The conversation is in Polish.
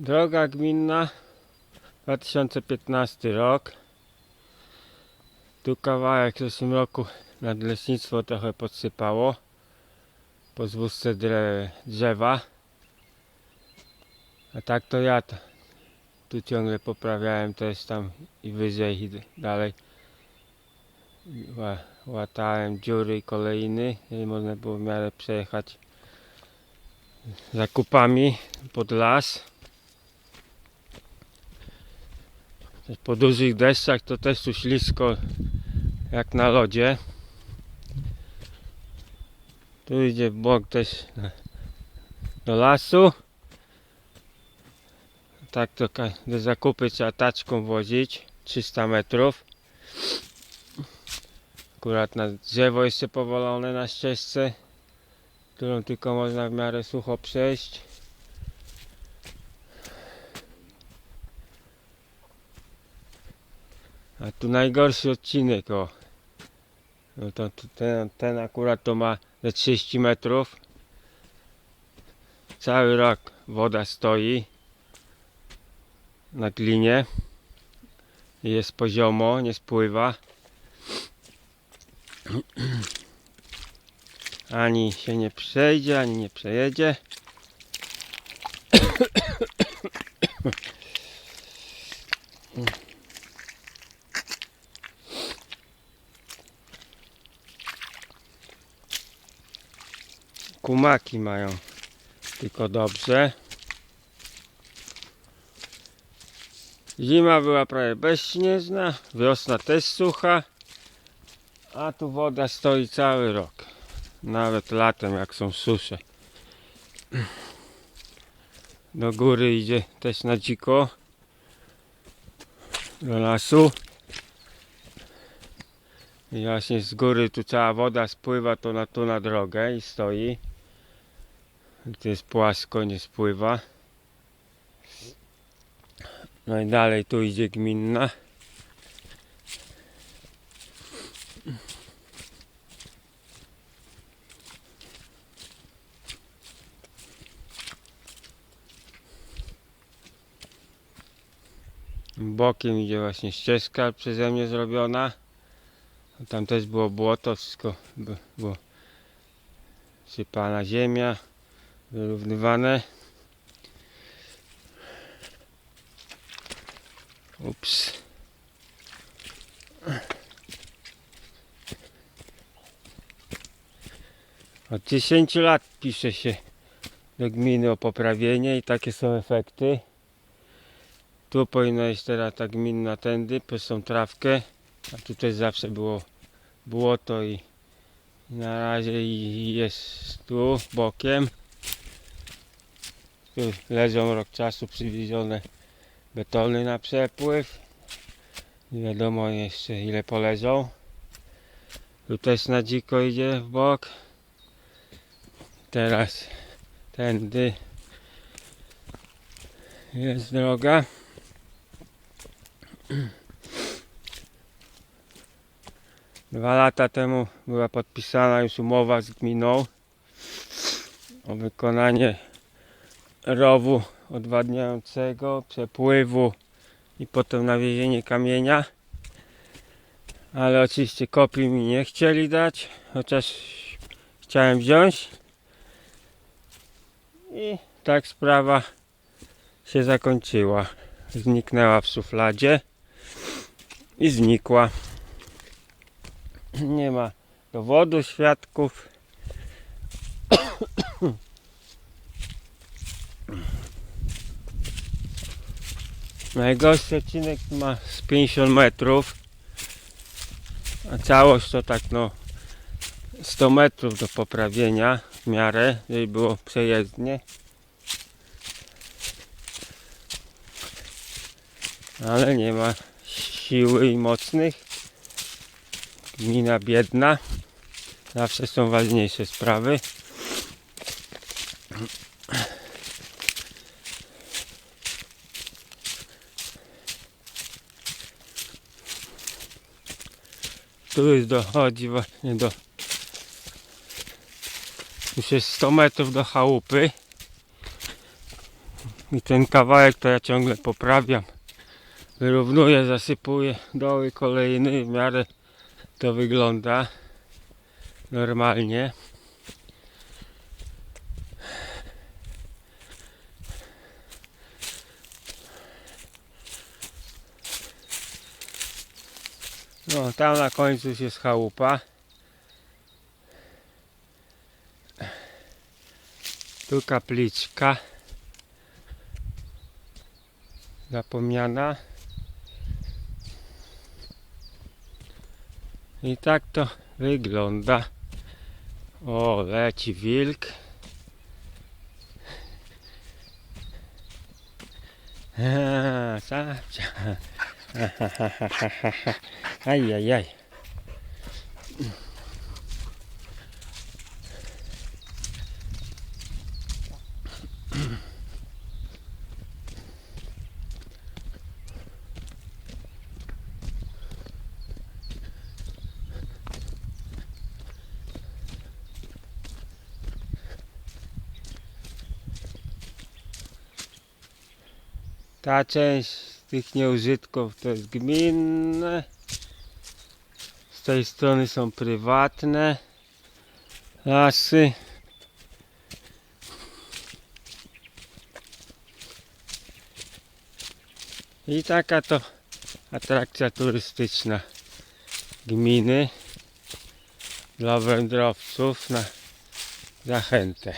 Droga gminna 2015 rok. Tu kawałek w zeszłym roku nadleśnictwo trochę podsypało po zwózce drzewa. A tak to ja tu ciągle poprawiałem też tam i wyżej i dalej. Ła, łatałem dziury i kolejny, żeby można było w miarę przejechać zakupami pod las. Też Po dużych deszczach to też tu ślisko jak na lodzie. Tu idzie w bok też do lasu. Tak to do zakupy trzeba taczką wozić 300 metrów. Akurat na drzewo jeszcze powalone na ścieżce, którą tylko można w miarę sucho przejść. A tu najgorszy odcinek, o. No to to ten, ten akurat to ma ze 30 metrów. Cały rok woda stoi na glinie. Jest poziomo, nie spływa. Ani się nie przejdzie, ani nie przejedzie. Kumaki mają tylko dobrze. Zima była prawie bezśnieżna, wiosna też sucha, a tu woda stoi cały rok. Nawet latem jak są susze. Do góry idzie też na dziko. Do lasu. I właśnie z góry tu cała woda spływa to na, tu na drogę i stoi. Tu jest płasko, nie spływa. No i dalej tu idzie gminna. Bokiem idzie właśnie ścieżka przeze mnie zrobiona. Tam też było błoto, wszystko by- było sypana ziemia, wyrównywane. Ups. Od 10 lat pisze się do gminy o poprawienie i takie są efekty. Tu powinna iść teraz ta gminna tędy, przez tą trawkę, a tu też zawsze było błoto i na razie jest tu bokiem. Tu leżą rok czasu przywiezione betony na przepływ. Nie wiadomo jeszcze ile poleżą. Tu też na dziko idzie w bok. Teraz tędy jest droga. Dwa lata temu była podpisana już umowa z gminą o wykonanie rowu odwadniającego, przepływu i potem nawiezienie kamienia. Ale oczywiście kopii mi nie chcieli dać, chociaż chciałem wziąć. I tak sprawa się zakończyła. Zniknęła w szufladzie i znikła. Nie ma dowodu, świadków. Najgorszy odcinek ma z 50 metrów, a całość to tak no 100 metrów do poprawienia w miarę, żeby było przejezdnie. Ale nie ma siły i mocnych. Gmina biedna. Zawsze są ważniejsze sprawy. Tu już dochodzi właśnie do już jest 100 metrów do chałupy I ten kawałek to ja ciągle poprawiam. Wyrównuję, zasypuję doły kolejny, w miarę to wygląda normalnie. No, tam na końcu już jest. Tu kapliczka. Zapomniana. I tak to wygląda. O, leci wilk. A, sapcia. Aj, aj, aj. Ta część tych nieużytków to jest gminne. Z tej strony są prywatne lasy. I taka to atrakcja turystyczna gminy dla wędrowców na zachętę.